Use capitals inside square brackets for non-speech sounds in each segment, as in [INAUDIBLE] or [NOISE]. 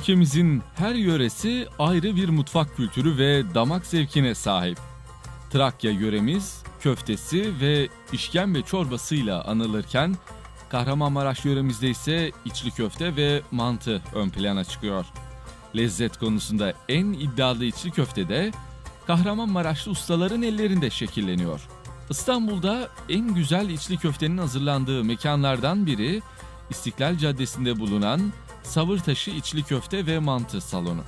Ülkemizin her yöresi ayrı bir mutfak kültürü ve damak zevkine sahip. Trakya yöremiz köftesi ve işkembe çorbasıyla anılırken Kahramanmaraş yöremizde ise içli köfte ve mantı ön plana çıkıyor. Lezzet konusunda en iddialı içli köfte de Kahramanmaraşlı ustaların ellerinde şekilleniyor. İstanbul'da en güzel içli köftenin hazırlandığı mekanlardan biri İstiklal Caddesi'nde bulunan Savırtaşı İçli Köfte ve Mantı Salonu.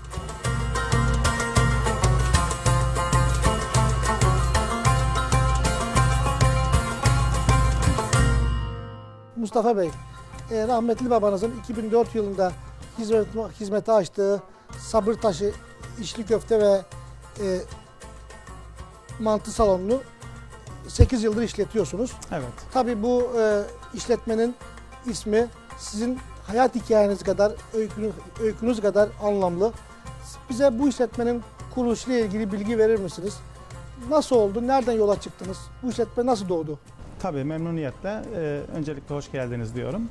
Mustafa Bey, e, rahmetli babanızın 2004 yılında hizmet, hizmete açtığı sabır taşı içli köfte ve e, mantı salonunu 8 yıldır işletiyorsunuz. Evet. Tabii bu e, işletmenin ismi sizin hayat hikayeniz kadar, öykünüz, öykünüz kadar anlamlı. Bize bu işletmenin kuruluşuyla ilgili bilgi verir misiniz? Nasıl oldu? Nereden yola çıktınız? Bu işletme nasıl doğdu? Tabii memnuniyetle. Ee, öncelikle hoş geldiniz diyorum.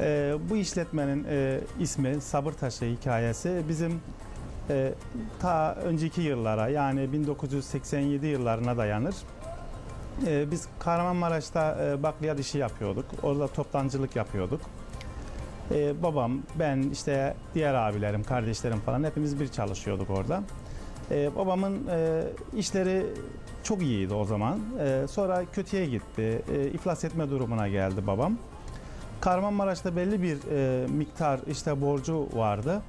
Ee, bu işletmenin e, ismi Sabır Taşı hikayesi bizim e, ta önceki yıllara yani 1987 yıllarına dayanır. Ee, biz Kahramanmaraş'ta e, bakliyat işi yapıyorduk. Orada toptancılık yapıyorduk. Ee, babam, ben, işte diğer abilerim, kardeşlerim falan hepimiz bir çalışıyorduk orada. Ee, babamın e, işleri çok iyiydi o zaman. Ee, sonra kötüye gitti. Ee, iflas etme durumuna geldi babam. Kahramanmaraş'ta belli bir e, miktar işte borcu vardı.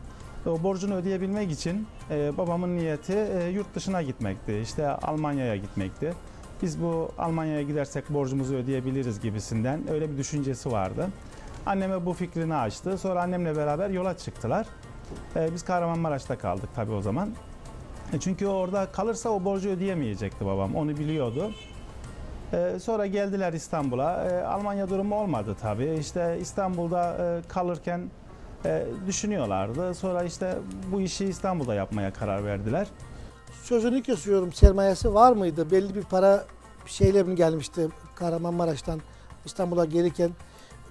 O borcunu ödeyebilmek için e, babamın niyeti e, yurt dışına gitmekti. İşte Almanya'ya gitmekti. Biz bu Almanya'ya gidersek borcumuzu ödeyebiliriz gibisinden öyle bir düşüncesi vardı. Anneme bu fikrini açtı. Sonra annemle beraber yola çıktılar. E, biz Kahramanmaraş'ta kaldık tabii o zaman. E, Çünkü orada kalırsa o borcu ödeyemeyecekti babam. Onu biliyordu. E, sonra geldiler İstanbul'a. E, Almanya durumu olmadı tabii. İşte İstanbul'da e, kalırken e, düşünüyorlardı. Sonra işte bu işi İstanbul'da yapmaya karar verdiler. Sözünü kesiyorum. Sermayesi var mıydı? Belli bir para şeyle mi gelmişti Kahramanmaraş'tan İstanbul'a gelirken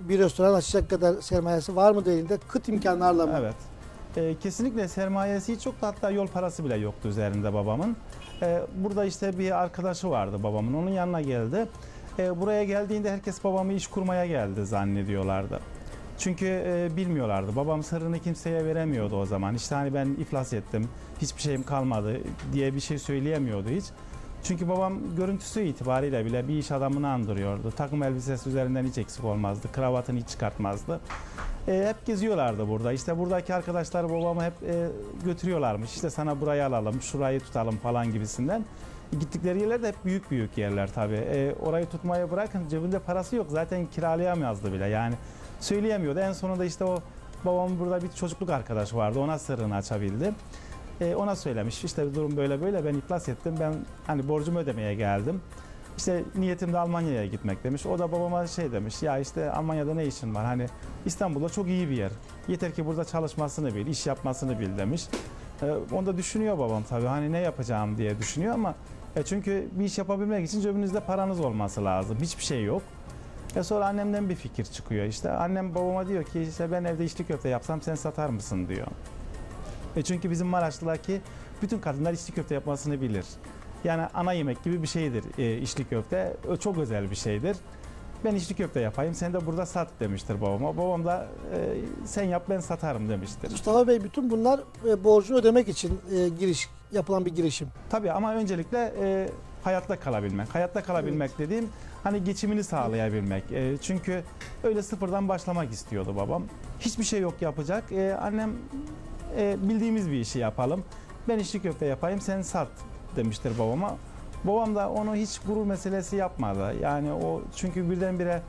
bir restoran açacak kadar sermayesi var mı elinde? Kıt imkanlarla mı? Evet. E, kesinlikle sermayesi hiç yoktu. Hatta yol parası bile yoktu üzerinde babamın. E, burada işte bir arkadaşı vardı babamın. Onun yanına geldi. E, buraya geldiğinde herkes babamı iş kurmaya geldi zannediyorlardı. Çünkü e, bilmiyorlardı. Babam sırrını kimseye veremiyordu o zaman. İşte hani ben iflas ettim, hiçbir şeyim kalmadı diye bir şey söyleyemiyordu hiç. Çünkü babam görüntüsü itibariyle bile bir iş adamını andırıyordu. Takım elbisesi üzerinden hiç eksik olmazdı. Kravatını hiç çıkartmazdı. E, hep geziyorlardı burada. İşte buradaki arkadaşlar babamı hep e, götürüyorlarmış. İşte sana burayı alalım, şurayı tutalım falan gibisinden. Gittikleri yerler de hep büyük büyük yerler tabii. E, orayı tutmayı bırakın cebinde parası yok. Zaten kiralayamazdı bile yani. Söyleyemiyordu. En sonunda işte o babamın burada bir çocukluk arkadaşı vardı. Ona sırrını açabildi. E, ona söylemiş işte durum böyle böyle ben iflas ettim. Ben hani borcumu ödemeye geldim. İşte niyetim de Almanya'ya gitmek demiş. O da babama şey demiş ya işte Almanya'da ne işin var? Hani İstanbul'da çok iyi bir yer. Yeter ki burada çalışmasını bil, iş yapmasını bil demiş. E, onu da düşünüyor babam tabii hani ne yapacağım diye düşünüyor ama e, çünkü bir iş yapabilmek için cebinizde paranız olması lazım. Hiçbir şey yok. E sonra annemden bir fikir çıkıyor işte. Annem babama diyor ki işte ben evde içli köfte yapsam sen satar mısın diyor. E çünkü bizim Maraşlı'daki bütün kadınlar içli köfte yapmasını bilir. Yani ana yemek gibi bir şeydir e, içli köfte. O çok özel bir şeydir. Ben içli köfte yapayım sen de burada sat demiştir babama. Babam da e, sen yap ben satarım demiştir. Mustafa Bey bütün bunlar e, borcu ödemek için e, giriş yapılan bir girişim. Tabii ama öncelikle e, hayatta kalabilmek. Hayatta kalabilmek dediğim hani geçimini sağlayabilmek. E, çünkü öyle sıfırdan başlamak istiyordu babam. Hiçbir şey yok yapacak. E, annem e, bildiğimiz bir işi yapalım. Ben içli köfte yapayım sen sat demiştir babama. Babam da onu hiç gurur meselesi yapmadı. Yani o çünkü birdenbire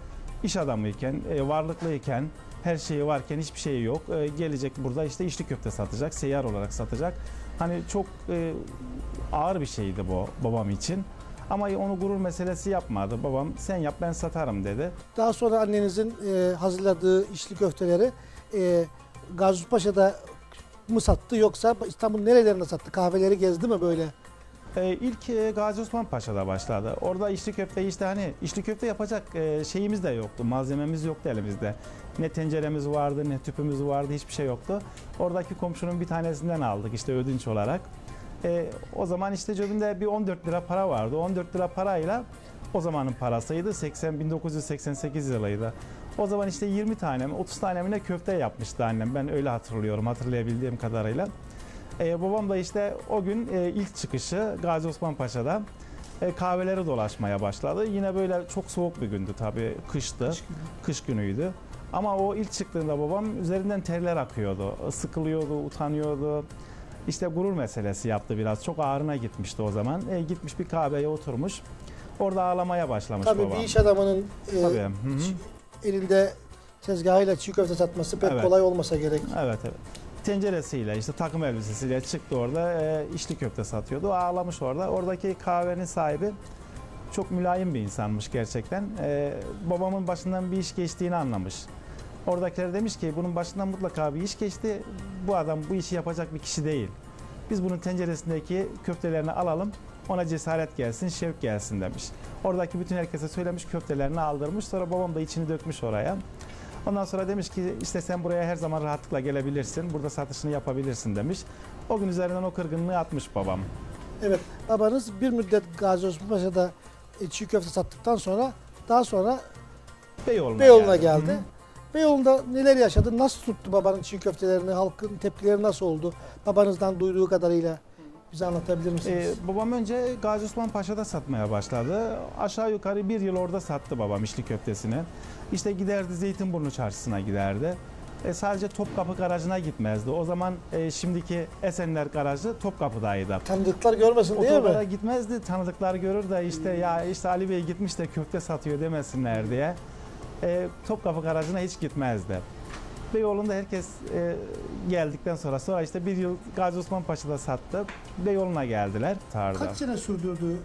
iş adamıyken, e, varlıklıyken, her şeyi varken hiçbir şeyi yok. E, gelecek burada işte içli köfte satacak, seyyar olarak satacak. Hani çok e, ağır bir şeydi bu babam için. Ama onu gurur meselesi yapmadı. Babam sen yap ben satarım dedi. Daha sonra annenizin e, hazırladığı içli köfteleri e, Gazi Paşa'da mı sattı yoksa İstanbul nerelerinde sattı? Kahveleri gezdi mi böyle? E, ilk e, Gazi Osman Paşa'da başladı. Orada içli köfte işte hani içli köfte yapacak e, şeyimiz de yoktu. Malzememiz yoktu elimizde. Ne tenceremiz vardı, ne tüpümüz vardı, hiçbir şey yoktu. Oradaki komşunun bir tanesinden aldık işte ödünç olarak. E, o zaman işte cebimde bir 14 lira para vardı. 14 lira parayla o zamanın parasıydı. 80 1988 yılıydı. O zaman işte 20 tane mi 30 tane mi ne köfte yapmıştı annem. Ben öyle hatırlıyorum hatırlayabildiğim kadarıyla. Ee, babam da işte o gün e, ilk çıkışı Gazi Osman Paşa'da e, kahveleri dolaşmaya başladı. Yine böyle çok soğuk bir gündü tabii kıştı. Kış günüydü. Ama o ilk çıktığında babam üzerinden terler akıyordu. Sıkılıyordu, utanıyordu. İşte gurur meselesi yaptı biraz. Çok ağrına gitmişti o zaman. E, gitmiş bir kahveye oturmuş. Orada ağlamaya başlamış Tabii babam. bir iş adamının e, Tabii. Hı hı. Elinde tezgahıyla çiğ köfte satması pek Evet. kolay olmasa gerek. Evet evet. Tenceresiyle işte takım elbisesiyle çıktı orada e, içli köfte satıyordu. Ağlamış orada. Oradaki kahvenin sahibi çok mülayim bir insanmış gerçekten. E, babamın başından bir iş geçtiğini anlamış. Oradakiler demiş ki bunun başından mutlaka bir iş geçti. Bu adam bu işi yapacak bir kişi değil. Biz bunun tenceresindeki köftelerini alalım. Ona cesaret gelsin, şevk gelsin demiş. Oradaki bütün herkese söylemiş, köftelerini aldırmış. Sonra babam da içini dökmüş oraya. Ondan sonra demiş ki işte sen buraya her zaman rahatlıkla gelebilirsin. Burada satışını yapabilirsin demiş. O gün üzerinden o kırgınlığı atmış babam. Evet, babanız bir müddet Gazi Osman Paşa'da e, çiğ köfte sattıktan sonra daha sonra Beyoğlu'na, Beyoğlu'na geldi. geldi. Hı hı. Beyoğlu'nda neler yaşadı? Nasıl tuttu babanın çiğ köftelerini? Halkın tepkileri nasıl oldu? Babanızdan duyduğu kadarıyla bize anlatabilir misiniz? Ee, babam önce Gazi Osman Paşa'da satmaya başladı. Aşağı yukarı bir yıl orada sattı babam içli köftesini. İşte giderdi Zeytinburnu çarşısına giderdi. E, sadece Topkapı garajına gitmezdi. O zaman e, şimdiki Esenler garajı Topkapı'daydı. Tanıdıklar görmesin Otolara mi? gitmezdi. Tanıdıklar görür de işte ya işte Ali Bey gitmiş de köfte satıyor demesinler diye. E, Topkapı garajına hiç gitmezdi. Beyoğlu'nda herkes e, geldikten sonra sonra işte bir yıl Gazi Osman Paşa'da sattı. Beyoğlu'na geldiler. Tarda. Kaç sene sürdürdü?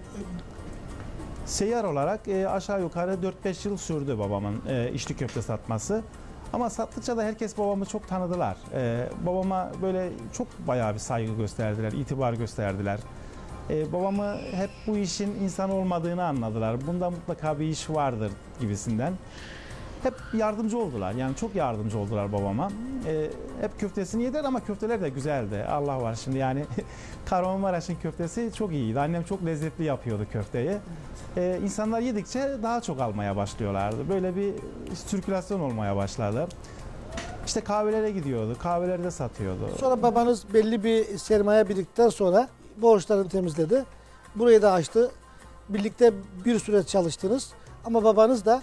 Seyyar olarak e, aşağı yukarı 4-5 yıl sürdü babamın e, içli köfte satması. Ama sattıkça da herkes babamı çok tanıdılar. E, babama böyle çok bayağı bir saygı gösterdiler, itibar gösterdiler. E, babamı hep bu işin insan olmadığını anladılar. Bunda mutlaka bir iş vardır gibisinden. Hep yardımcı oldular. Yani çok yardımcı oldular babama. E, hep köftesini yediler ama köfteler de güzeldi. Allah var şimdi yani [LAUGHS] Kahramanmaraş'ın köftesi çok iyiydi. Annem çok lezzetli yapıyordu köfteyi. Ee, insanlar yedikçe daha çok almaya başlıyorlardı. Böyle bir sirkülasyon olmaya başladı. İşte kahvelere gidiyordu, kahvelerde satıyordu. Sonra babanız belli bir sermaye biriktikten sonra borçlarını temizledi. Burayı da açtı. Birlikte bir süre çalıştınız. Ama babanız da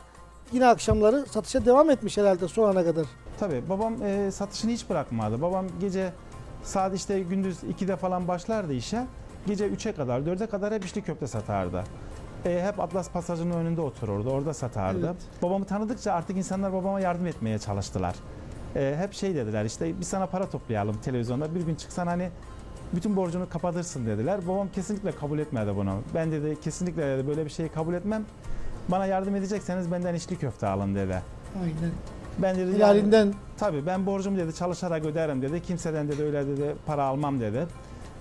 yine akşamları satışa devam etmiş herhalde son ana kadar. Tabii babam e, satışını hiç bırakmadı. Babam gece saat işte gündüz 2'de falan başlardı işe. Gece 3'e kadar, 4'e kadar hep içli köfte satardı. E, hep Atlas Pasajı'nın önünde otururdu, orada satardı. Evet. Babamı tanıdıkça artık insanlar babama yardım etmeye çalıştılar. E, hep şey dediler işte biz sana para toplayalım televizyonda bir gün çıksan hani bütün borcunu kapatırsın dediler. Babam kesinlikle kabul etmedi bunu. Ben dedi kesinlikle dedi, böyle bir şeyi kabul etmem. Bana yardım edecekseniz benden içli köfte alın dedi. Aynen. Ben dedi yani- Helalinden Tabii ben borcumu dedi çalışarak öderim dedi. Kimseden dedi öyle dedi para almam dedi.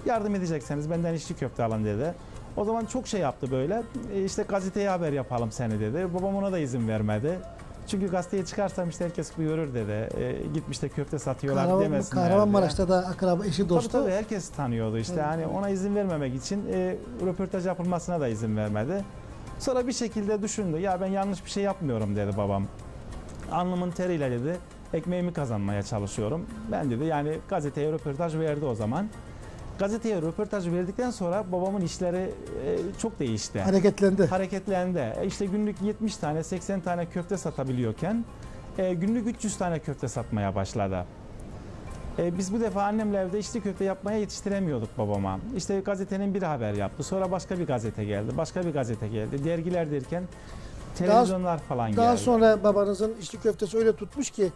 Yardım edecekseniz benden içli köfte alın dedi. O zaman çok şey yaptı böyle. E, işte gazeteye haber yapalım seni dedi. Babam ona da izin vermedi. Çünkü gazeteye çıkarsam işte herkes görür dedi. E, gitmiş de köfte satıyorlar Kahraman, demesinler. Kahramanmaraş'ta da akraba eşi Tabii dostu. tabii herkes tanıyordu işte. Evet, hani evet. ona izin vermemek için e, röportaj yapılmasına da izin vermedi. Sonra bir şekilde düşündü. Ya ben yanlış bir şey yapmıyorum dedi babam. Alnımın teriyle dedi ekmeğimi kazanmaya çalışıyorum. Ben dedi yani gazeteye röportaj verdi o zaman. Gazeteye röportaj verdikten sonra babamın işleri e, çok değişti Hareketlendi. hareketlendi. E İşte günlük 70 tane 80 tane köfte satabiliyorken e, günlük 300 tane köfte satmaya başladı. E, biz bu defa annemle evde içli köfte yapmaya yetiştiremiyorduk babama. İşte gazetenin bir haber yaptı. Sonra başka bir gazete geldi. Başka bir gazete geldi. Dergiler derken televizyonlar falan Daha geldi. sonra babanızın içli köftesi öyle tutmuş ki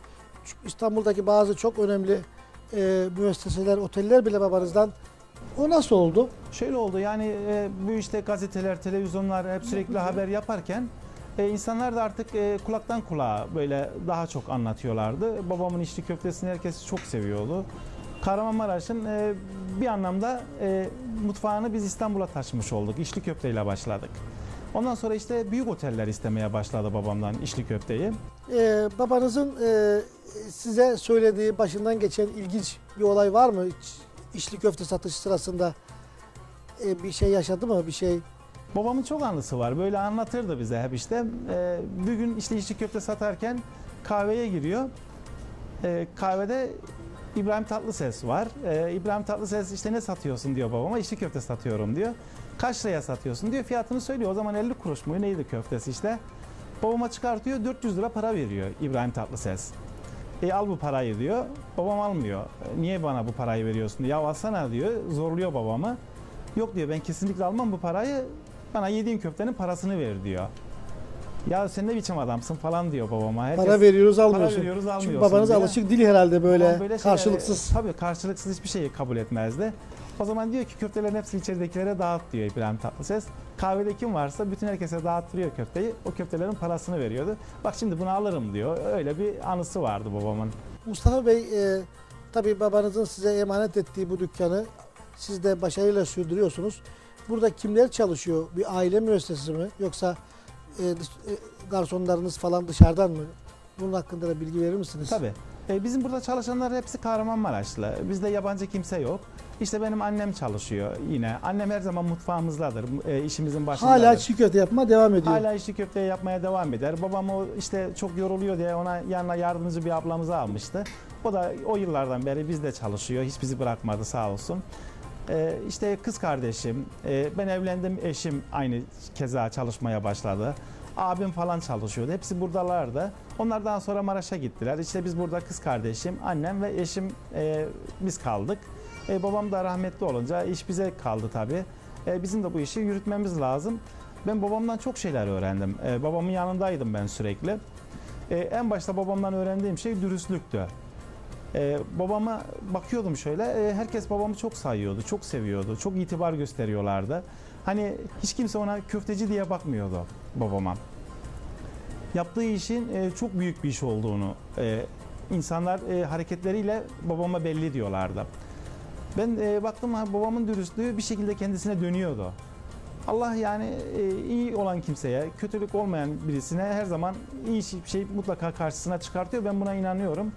İstanbul'daki bazı çok önemli e, müesseseler, oteller bile babanızdan o nasıl oldu? Şöyle oldu yani e, bu işte gazeteler, televizyonlar hep sürekli haber yaparken e, insanlar da artık e, kulaktan kulağa böyle daha çok anlatıyorlardı. Babamın içli köftesini herkes çok seviyordu. Kahramanmaraş'ın e, bir anlamda e, mutfağını biz İstanbul'a taşımış olduk. İçli köfteyle başladık. Ondan sonra işte büyük oteller istemeye başladı babamdan içli köfteyi. Ee, babanızın e, size söylediği başından geçen ilginç bir olay var mı? İçli köfte satışı sırasında e, bir şey yaşadı mı? Bir şey Babamın çok anısı var. Böyle anlatırdı bize hep işte. Ee, bir gün işte içli köfte satarken kahveye giriyor. Ee, kahvede İbrahim Tatlıses var. Ee, İbrahim Tatlıses işte ne satıyorsun diyor babama. İçli köfte satıyorum diyor. Kaç liraya satıyorsun diyor. Fiyatını söylüyor. O zaman 50 kuruş mu neydi köftesi işte. Babama çıkartıyor 400 lira para veriyor İbrahim Tatlıses. E al bu parayı diyor. Babam almıyor. "E, Niye bana bu parayı veriyorsun. Ya alsana diyor. Zorluyor babamı. Yok diyor ben kesinlikle almam bu parayı. Bana yediğin köftenin parasını ver diyor. Ya sen ne biçim adamsın falan diyor babama. Herkes, para veriyoruz para almıyorsun. veriyoruz Çünkü almıyorsun babanız diyor. alışık değil herhalde böyle, böyle karşılıksız. tabii karşılıksız hiçbir şeyi kabul etmezdi. O zaman diyor ki köftelerin hepsini içeridekilere dağıt diyor İbrahim Tatlıses. Kahvede kim varsa bütün herkese dağıttırıyor köfteyi. O köftelerin parasını veriyordu. Bak şimdi bunu alırım diyor. Öyle bir anısı vardı babamın. Mustafa Bey e, tabii babanızın size emanet ettiği bu dükkanı siz de başarıyla sürdürüyorsunuz. Burada kimler çalışıyor? Bir aile müessesesi mi? Yoksa e, dış- e, garsonlarınız falan dışarıdan mı? Bunun hakkında da bilgi verir misiniz? Tabii. E, bizim burada çalışanlar hepsi Kahramanmaraşlı. Bizde yabancı kimse yok. İşte benim annem çalışıyor yine. Annem her zaman mutfağımızdadır. E, işimizin başındadır. Hala çiğ köfte yapmaya devam ediyor. Hala içli köfte yapmaya devam eder. Babam o işte çok yoruluyor diye ona yanına yardımcı bir ablamızı almıştı. O da o yıllardan beri bizde çalışıyor. Hiç bizi bırakmadı sağ olsun. Ee, işte kız kardeşim, e, ben evlendim eşim aynı keza çalışmaya başladı. Abim falan çalışıyordu. Hepsi buradalardı. Onlar daha sonra Maraş'a gittiler. İşte biz burada kız kardeşim, annem ve eşim e, biz kaldık. E, babam da rahmetli olunca iş bize kaldı tabii. E, bizim de bu işi yürütmemiz lazım. Ben babamdan çok şeyler öğrendim. E, babamın yanındaydım ben sürekli. E, en başta babamdan öğrendiğim şey dürüstlüktü. E, babama bakıyordum şöyle, e, herkes babamı çok sayıyordu, çok seviyordu, çok itibar gösteriyorlardı. Hani hiç kimse ona köfteci diye bakmıyordu babama. Yaptığı işin e, çok büyük bir iş olduğunu e, insanlar e, hareketleriyle babama belli diyorlardı. Ben e, baktım babamın dürüstlüğü bir şekilde kendisine dönüyordu. Allah yani e, iyi olan kimseye, kötülük olmayan birisine her zaman iyi şey- şey mutlaka karşısına çıkartıyor. Ben buna inanıyorum.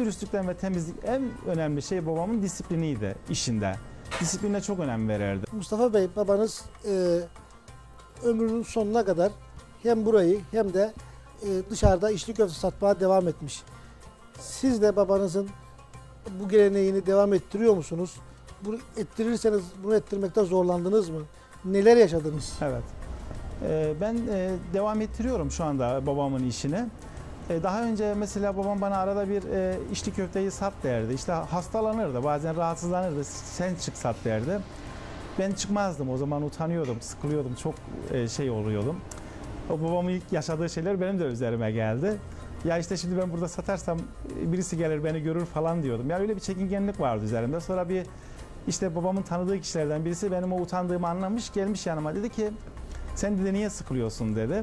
Dürüstlükten ve temizlik en önemli şey babamın disipliniydi işinde. Disipline çok önem verirdi. Mustafa Bey babanız e, ömrünün sonuna kadar hem burayı hem de e, dışarıda içli köfte satmaya devam etmiş. Siz de babanızın bu geleneğini devam ettiriyor musunuz? Bunu ettirirseniz bunu ettirmekte zorlandınız mı? Neler yaşadınız? Evet. Ee, ben e, devam ettiriyorum şu anda babamın işini. E, Daha önce mesela babam bana arada bir e, içli köfteyi sat derdi. İşte hastalanırdı, bazen rahatsızlanırdı. Sen çık sat derdi. Ben çıkmazdım. O zaman utanıyordum, sıkılıyordum, çok e, şey oluyordum. O babamın ilk yaşadığı şeyler benim de üzerime geldi. Ya işte şimdi ben burada satarsam e, birisi gelir beni görür falan diyordum. Ya öyle bir çekingenlik vardı üzerimde. Sonra bir işte babamın tanıdığı kişilerden birisi benim o utandığımı anlamış gelmiş yanıma dedi ki sen dedi niye sıkılıyorsun dedi.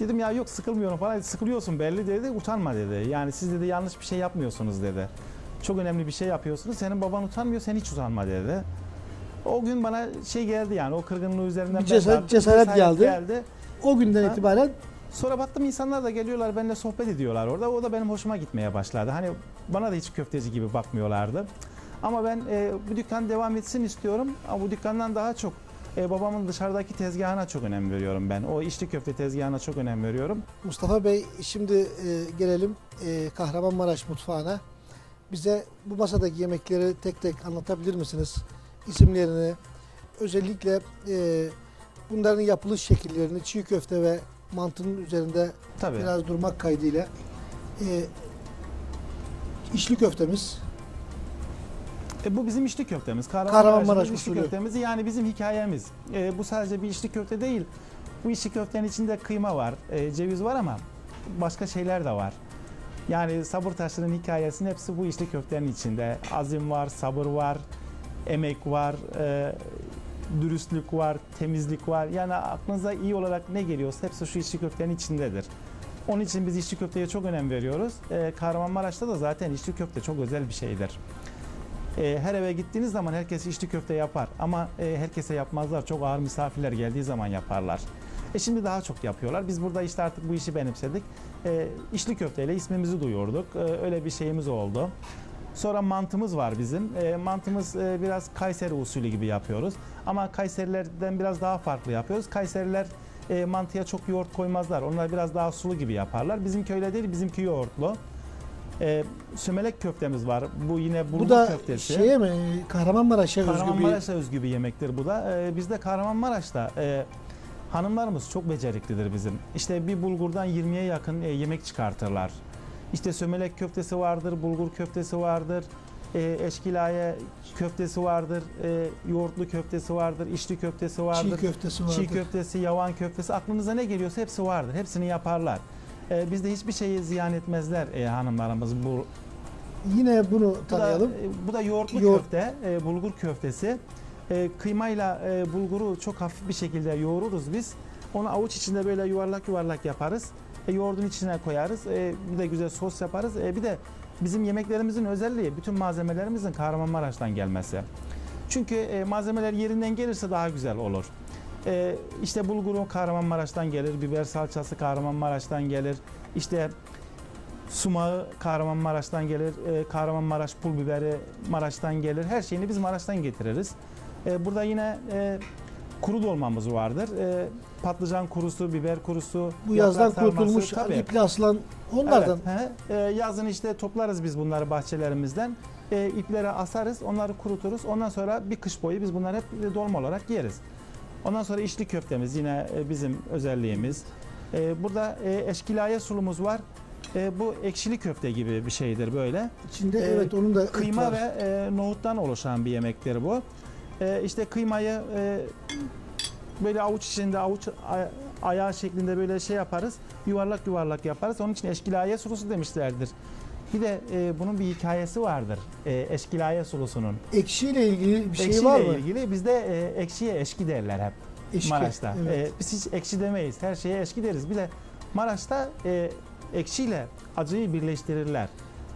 Dedim ya yok sıkılmıyorum falan. Sıkılıyorsun belli dedi. Utanma dedi. Yani siz dedi yanlış bir şey yapmıyorsunuz dedi. Çok önemli bir şey yapıyorsunuz. Senin baban utanmıyor. Sen hiç utanma dedi. O gün bana şey geldi yani o kırgınlığı üzerinden Bir cesaret- artık cesaret geldi. geldi. O günden Ha? itibaren Sonra baktım insanlar da geliyorlar benimle sohbet ediyorlar orada. O da benim hoşuma gitmeye başladı. Hani bana da hiç köfteci gibi bakmıyorlardı. Ama ben e, bu dükkan devam etsin istiyorum. Ama bu dükkandan daha çok e, babamın dışarıdaki tezgahına çok önem veriyorum ben. O içli köfte tezgahına çok önem veriyorum. Mustafa Bey şimdi e, gelelim e, Kahramanmaraş mutfağına. Bize bu masadaki yemekleri tek tek anlatabilir misiniz? İsimlerini, özellikle e, bunların yapılış şekillerini, çiğ köfte ve mantının üzerinde Tabii. biraz durmak kaydıyla. E, içli köftemiz, E, bu bizim içli köftemiz. Kahramanmaraş içli usulü. köftemiz yani bizim hikayemiz. E, bu sadece bir içli köfte değil. Bu içli köftenin içinde kıyma var, e, ceviz var ama başka şeyler de var. Yani sabır taşının hikayesinin hepsi bu içli köftenin içinde. Azim var, sabır var, emek var, e, dürüstlük var, temizlik var. Yani aklınıza iyi olarak ne geliyorsa hepsi şu içli köftenin içindedir. Onun için biz içli köfteye çok önem veriyoruz. E, Kahramanmaraş'ta da zaten içli köfte çok özel bir şeydir. E, her eve gittiğiniz zaman herkes içli köfte yapar ama e, herkese yapmazlar. Çok ağır misafirler geldiği zaman yaparlar. E şimdi daha çok yapıyorlar. Biz burada işte artık bu işi benimsedik. E, içli köfteyle ismimizi duyurduk. E, öyle bir şeyimiz oldu. Sonra mantımız var bizim. E, mantımız e, biraz Kayseri usulü gibi yapıyoruz. Ama Kayserilerden biraz daha farklı yapıyoruz. Kayseriler e, mantıya çok yoğurt koymazlar. Onlar biraz daha sulu gibi yaparlar. Bizimki öyle değil, bizimki yoğurtlu. E, sömelek köftemiz var. Bu yine bulgur Bu da köftesi. şeye mi? Kahramanmaraş'a özgü bir... Kahramanmaraş'a özgü bir yemektir bu da. Ee, bizde Kahramanmaraş'ta e, hanımlarımız çok beceriklidir bizim. İşte bir bulgurdan 20'ye yakın e, yemek çıkartırlar. İşte sömelek köftesi vardır, bulgur köftesi vardır, e, eşkilaye köftesi vardır, e, yoğurtlu köftesi vardır, içli köftesi vardır. Çiğ köftesi vardır. Çiğ köftesi, yavan köftesi aklınıza ne geliyorsa hepsi vardır. Hepsini yaparlar. E, bizde hiçbir şeyi ziyan etmezler e, hanımlarımız bu Yine bunu bu da, e, bu da yoğurtlu Yoğurt. köfte, e, bulgur köftesi. E, kıymayla e, bulguru çok hafif bir şekilde yoğururuz biz. Onu avuç içinde böyle yuvarlak yuvarlak yaparız. E, yoğurdun içine koyarız. E, bir de güzel sos yaparız. E, bir de bizim yemeklerimizin özelliği bütün malzemelerimizin Kahramanmaraş'tan gelmesi. Çünkü e, malzemeler yerinden gelirse daha güzel olur. E, işte bulguru Kahramanmaraş'tan gelir, biber salçası Kahramanmaraş'tan gelir. İşte Sumağı Kahramanmaraş'tan gelir, e, Kahramanmaraş pul biberi Maraş'tan gelir. Her şeyini biz Maraş'tan getiririz. E, burada yine e, kuru dolmamız vardır. E, patlıcan kurusu, biber kurusu, Bu yazdan kurtulmuş tabii. iple asılan onlardan. Evet, he. E, yazın işte toplarız biz bunları bahçelerimizden. E, iplere asarız, onları kuruturuz. Ondan sonra bir kış boyu biz bunları hep dolma olarak yeriz. Ondan sonra içli köftemiz yine e, bizim özelliğimiz. E, burada e, eşkilaye sulumuz var. E, bu ekşili köfte gibi bir şeydir böyle. İçinde evet onun da Kıyma ve e, nohuttan oluşan bir yemektir bu. E, işte kıymayı e, böyle avuç içinde avuç ayağı şeklinde böyle şey yaparız. Yuvarlak yuvarlak yaparız. Onun için eşkilaye sulusu demişlerdir. Bir de e, bunun bir hikayesi vardır. E, eşkilaye sulusunun. Ekşiyle ilgili bir şey Ekşiyle var mı? ilgili bizde e, ekşiye eşki derler hep. Eşki, Maraş'ta. evet. E, biz hiç ekşi demeyiz. Her şeye eşki deriz. Bir de Maraş'ta e, ekşiyle acıyı birleştirirler.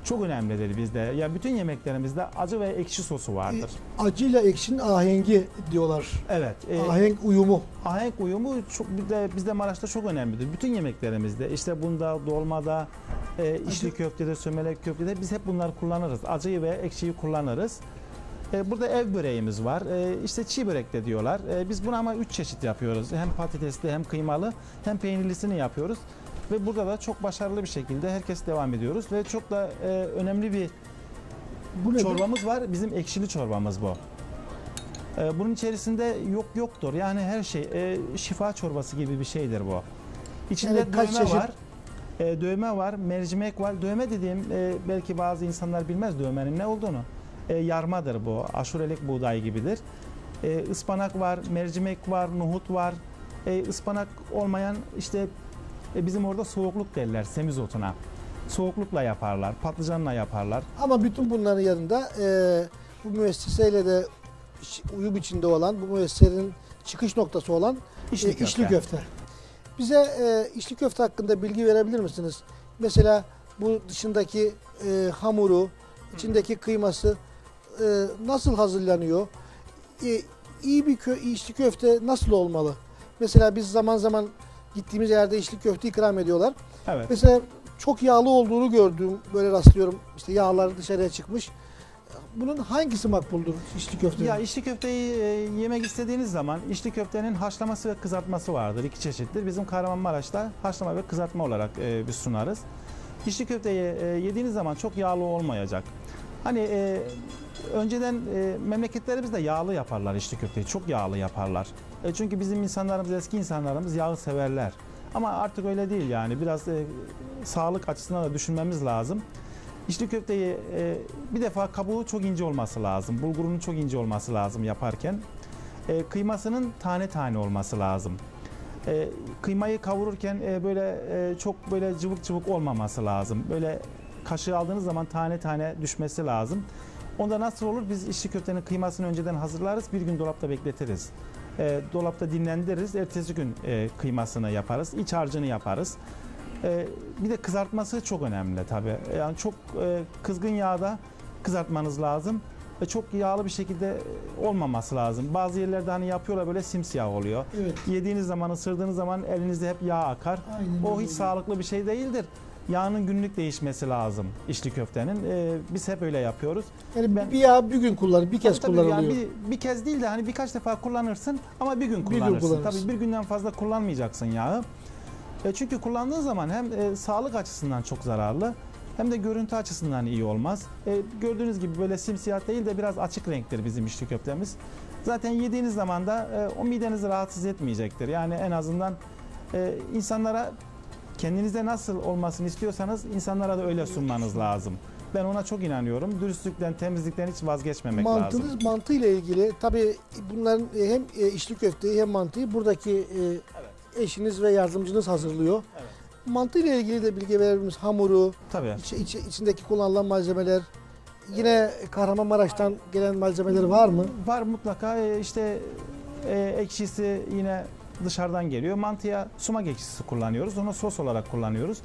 Çok önemlidir bizde. Ya bütün yemeklerimizde acı ve ekşi sosu vardır. Acıyla ekşinin ahengi diyorlar. Evet. e, Ahenk uyumu. ahenk uyumu çok bir de bizde Maraş'ta çok önemlidir. Bütün yemeklerimizde işte bunda, dolmada, e, içli Acı- köftede, sömelek köftede biz hep bunları kullanırız. Acıyı ve ekşiyi kullanırız. E, burada ev böreğimiz var. E, işte çiğ börek de diyorlar. E, biz bunu ama üç çeşit yapıyoruz. Hem patatesli hem kıymalı hem peynirlisini yapıyoruz. Ve burada da çok başarılı bir şekilde herkes devam ediyoruz. Ve çok da e, önemli bir Bu çorbamız var. Bizim ekşili çorbamız bu. Ee, bunun içerisinde yok yoktur. Yani her şey e, şifa çorbası gibi bir şeydir bu. İçinde kaç dövme çeşit? var. E, dövme var, mercimek var. Dövme dediğim e, belki bazı insanlar bilmez dövmenin ne olduğunu. E, yarmadır bu. Aşurelik buğday gibidir. E, ıspanak var, mercimek var, nohut var. E, ıspanak olmayan işte e, bizim orada soğukluk derler semizotuna. Soğuklukla yaparlar, patlıcanla yaparlar. Ama bütün bunların yanında e, bu müesseseyle de uyum içinde olan, bu müessesenin çıkış noktası olan İçli e, köfte. içli köfte. Bize e, içli köfte hakkında bilgi verebilir misiniz? Mesela bu dışındaki e, hamuru, içindeki kıyması e, nasıl hazırlanıyor? E, iyi bir kö içli köfte nasıl olmalı? Mesela biz zaman zaman gittiğimiz yerde içli köfte ikram ediyorlar. Evet. Mesela çok yağlı olduğunu gördüğüm böyle rastlıyorum. İşte yağlar dışarıya çıkmış. Bunun hangisi makbuldür içli köftenin? Ya içli köfteyi e, yemek istediğiniz zaman içli köftenin haşlaması ve kızartması vardır. İki çeşittir. Bizim Kahramanmaraş'ta haşlama ve kızartma olarak e, biz sunarız. İçli köfteyi e, yediğiniz zaman çok yağlı olmayacak. Hani e, önceden e, memleketlerimizde yağlı yaparlar içli köfteyi. Çok yağlı yaparlar. E, çünkü bizim insanlarımız, eski insanlarımız yağı severler. Ama artık öyle değil yani. Biraz e, sağlık açısından da düşünmemiz lazım. İçli köfteyi e, bir defa kabuğu çok ince olması lazım. Bulgurunun çok ince olması lazım yaparken. E, kıymasının tane tane olması lazım. E, kıymayı kavururken e, böyle e, çok böyle cıvık cıvık olmaması lazım. Böyle kaşığı aldığınız zaman tane tane düşmesi lazım. Onda nasıl olur? Biz içli köftenin kıymasını önceden hazırlarız. Bir gün dolapta bekletiriz. E, dolapta dinlendiririz. Ertesi gün e, kıymasını yaparız. İç harcını yaparız. E, bir de kızartması çok önemli tabii. Yani çok e, kızgın yağda kızartmanız lazım. ve çok yağlı bir şekilde olmaması lazım. Bazı yerlerde hani yapıyorlar böyle simsiyah oluyor. Evet. Yediğiniz zaman, ısırdığınız zaman elinizde hep yağ akar. Aynen O öyle hiç oluyor. sağlıklı bir şey değildir. Yağının günlük değişmesi lazım içli köftenin. Ee, biz hep öyle yapıyoruz. Yani Ben- bir yağ bir gün kullanır, bir kez Tabii tabii kullanılıyor. yani bir, bir kez değil de hani birkaç defa kullanırsın ama bir gün gün kullanırsın. kullanırsın. Tabii bir günden fazla kullanmayacaksın yağı. E çünkü kullandığın zaman hem e, sağlık açısından çok zararlı hem de görüntü açısından iyi olmaz. E, gördüğünüz gibi böyle simsiyah değil de biraz açık renktir bizim içli köftemiz. Zaten yediğiniz zaman da e, o midenizi rahatsız etmeyecektir. Yani en azından e, insanlara kendinize nasıl olmasını istiyorsanız insanlara da öyle sunmanız lazım. Ben ona çok inanıyorum. Dürüstlükten, temizlikten hiç vazgeçmemek lazım. Mantınız mantıyla ilgili tabii bunların e, hem e, içli köfteyi hem mantıyı buradaki e, eşiniz ve yardımcınız hazırlıyor. Evet. Mantıyla ilgili de bilgi verebilir misiniz? Hamuru, Tabii. iç- iç- içindeki kullanılan malzemeler, yine Kahramanmaraş'tan gelen malzemeler var mı? Var mutlaka işte e, ekşisi yine dışarıdan geliyor. Mantıya sumak ekşisi kullanıyoruz. Onu sos olarak kullanıyoruz.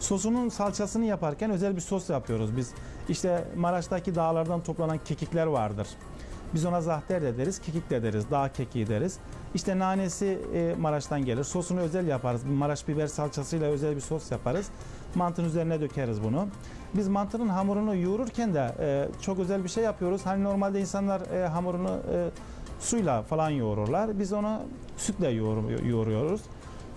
Sosunun salçasını yaparken özel bir sos yapıyoruz biz. İşte Maraş'taki dağlardan toplanan kekikler vardır. Biz ona zahter de deriz, kekik de deriz, dağ kekiği deriz. İşte nanesi e, Maraş'tan gelir. Sosunu özel yaparız. Maraş biber salçasıyla özel bir sos yaparız. Mantının üzerine dökeriz bunu. Biz mantının hamurunu yoğururken de e, çok özel bir şey yapıyoruz. Hani normalde insanlar e, hamurunu e, suyla falan yoğururlar. Biz onu sütle yoğur, yoğuruyoruz.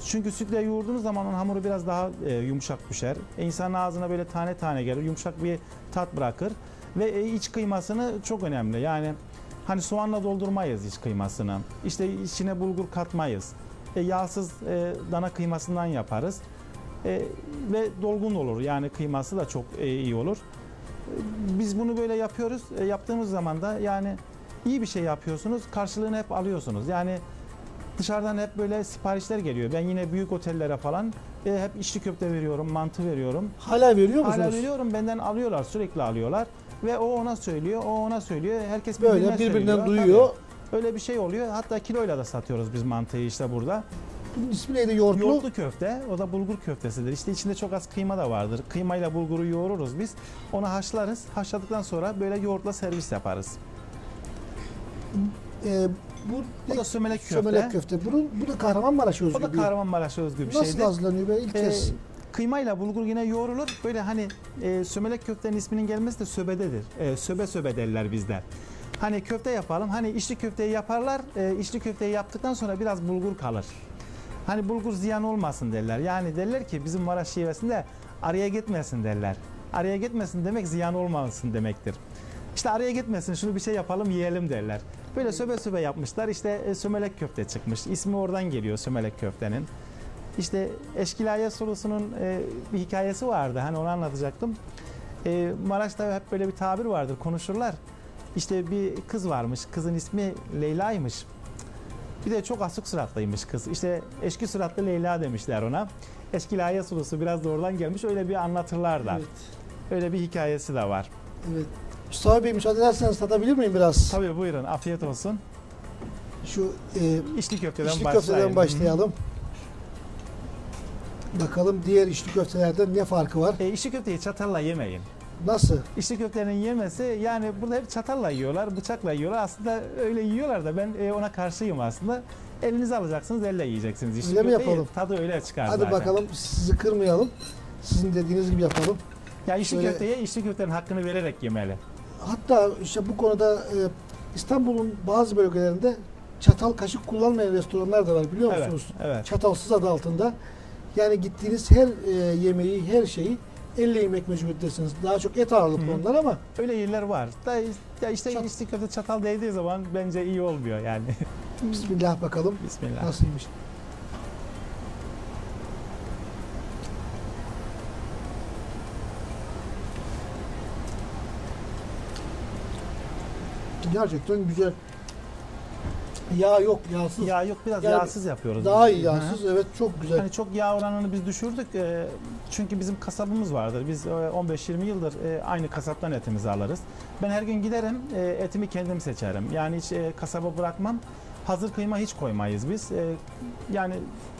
Çünkü sütle yoğurduğunuz zaman onun hamuru biraz daha e, yumuşak düşer. E, insanın ağzına böyle tane tane gelir. Yumuşak bir tat bırakır. Ve e, iç kıymasını çok önemli. Yani hani soğanla doldurmayız iç kıymasını. İşte içine bulgur katmayız. E, yağsız e, dana kıymasından yaparız. E, ve dolgun olur. Yani kıyması da çok e, iyi olur. E, Biz bunu böyle yapıyoruz. E, yaptığımız zaman da yani iyi bir şey yapıyorsunuz. Karşılığını hep alıyorsunuz. Yani dışarıdan hep böyle siparişler geliyor. Ben yine büyük otellere falan e, hep içli köfte veriyorum, mantı veriyorum. Hala veriyor musunuz? Hala veriyorum benden alıyorlar sürekli alıyorlar ve o ona söylüyor o ona söylüyor herkes Böyle birbirine birbirinden söylüyor. duyuyor. Tabii. Öyle bir şey oluyor hatta kiloyla da satıyoruz biz mantıyı işte burada. Bunun ismi neydi? Yoğurtlu. Yoğurtlu köfte o da bulgur köftesidir işte içinde çok az kıyma da vardır. Kıymayla bulguru yoğururuz biz onu haşlarız haşladıktan sonra böyle yoğurtla servis yaparız. Ee, bu O da sömelek köfte. sömelek köfte. Bunun, bu da Kahramanmaraş özgü O da Kahramanmaraş'a özgü bir Nasıl şeydir. hazırlanıyor? Ben ilk Ee, kez kıymayla bulgur yine yoğrulur. Böyle hani e, sömelek köftenin isminin gelmesi de söbededir. E, söbe söbe derler bizde. Hani köfte yapalım. Hani içli köfteyi yaparlar. E, içli köfteyi yaptıktan sonra biraz bulgur kalır. Hani bulgur ziyan olmasın derler. Yani derler ki bizim Maraş şivesinde araya gitmesin derler. Araya gitmesin demek ziyan olmasın demektir. İşte araya gitmesin şunu bir şey yapalım yiyelim derler. Böyle söbe söbe yapmışlar. İşte e, sömelek köfte çıkmış. İsmi oradan geliyor sömelek köftenin. İşte Eşkilaye sorusunun e, bir hikayesi vardı. Hani onu anlatacaktım. E, Maraş'ta hep böyle bir tabir vardır. Konuşurlar. İşte bir kız varmış. Kızın ismi Leyla'ymış. Bir de çok asık suratlıymış kız. İşte eşki suratlı Leyla demişler ona. Eşkilaye sorusu biraz da oradan gelmiş. Öyle bir anlatırlar da. Evet. Öyle bir hikayesi de var. Evet. Mustafa Bey müsaade ederseniz tadabilir miyim biraz? Tabii buyurun. Afiyet olsun. Şu e, İçli köfteden içli köfteden başlayalım. Bakalım diğer içli köftelerden ne farkı var? E, içli köfteyi çatalla yemeyin. Nasıl? İçli köftenin yemesi yani burada hep çatalla yiyorlar, bıçakla yiyorlar. Aslında öyle yiyorlar da ben e, ona karşıyım aslında. Elinize alacaksınız, elle yiyeceksiniz. İçli Öyle mi yapalım? Tadı öyle çıkar Hadi zaten. bakalım sizi kırmayalım. Sizin dediğiniz gibi yapalım. Ya içli Böyle- köfteye içli köftenin hakkını vererek yemeli. Hatta işte bu konuda e, İstanbul'un bazı bölgelerinde çatal kaşık kullanmayan restoranlar da var biliyor Evet, musunuz? evet. Çatalsız adı altında. Yani gittiğiniz her e, yemeği, her şeyi elle yemek mecburiyetindesiniz. Daha çok et ağırlıklı Hı. onlar ama Öyle yerler var. Da ya işte Çat- içli köfte çatal değdiği zaman bence iyi olmuyor yani. bismillah bakalım Bismillah. nasılmış. Gerçekten güzel. Yağ yok, yağsız. Ya yok biraz Yani yağsız yapıyoruz. Daha biz. iyi yağsız. Evet çok güzel. Hani çok yağ oranını biz düşürdük. Ee, çünkü bizim kasabımız vardır. Biz e, 15-20 yıldır e, aynı kasaptan etimizi alırız. Ben her gün giderim, e, etimi kendim seçerim. Yani hiç e, kasaba bırakmam. Hazır kıyma hiç koymayız biz. E, Yani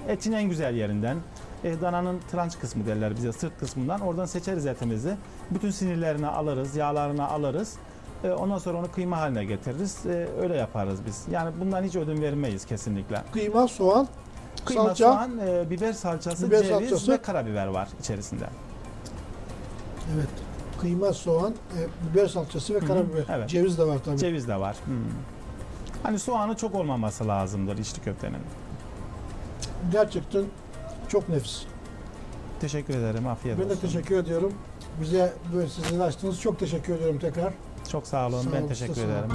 etin en güzel yerinden, e, dananın tranç kısmı derler bize, sırt kısmından. Oradan seçeriz etimizi. Bütün sinirlerini alırız, yağlarını alırız. E, ondan sonra onu kıyma haline getiririz. E, öyle yaparız biz. Yani bundan hiç ödün vermeyiz kesinlikle. Kıyma, soğan, Kıyma, salça. soğan, e, biber salçası, Biber ceviz salçası. ve karabiber var içerisinde. Evet. Kıyma, soğan, e, biber salçası ve karabiber. evet. Ceviz de var tabii. Ceviz de var. Hmm. Hani soğanı çok olmaması lazımdır içli köftenin. Gerçekten çok nefis. Teşekkür ederim. Afiyet Ben de olsun. teşekkür ediyorum. Bize böyle sizin açtığınız çok teşekkür ediyorum tekrar. Çok sağ olun. Sağ ben ol, teşekkür sağ ederim.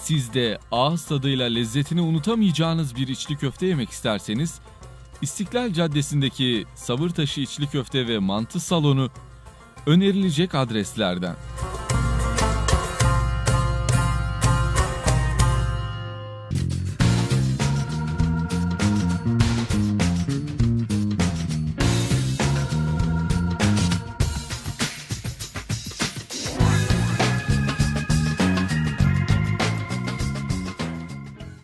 Siz de ağız tadıyla lezzetini unutamayacağınız bir içli köfte yemek isterseniz İstiklal Caddesi'ndeki Savırtaşı İçli Köfte ve Mantı Salonu önerilecek adreslerden.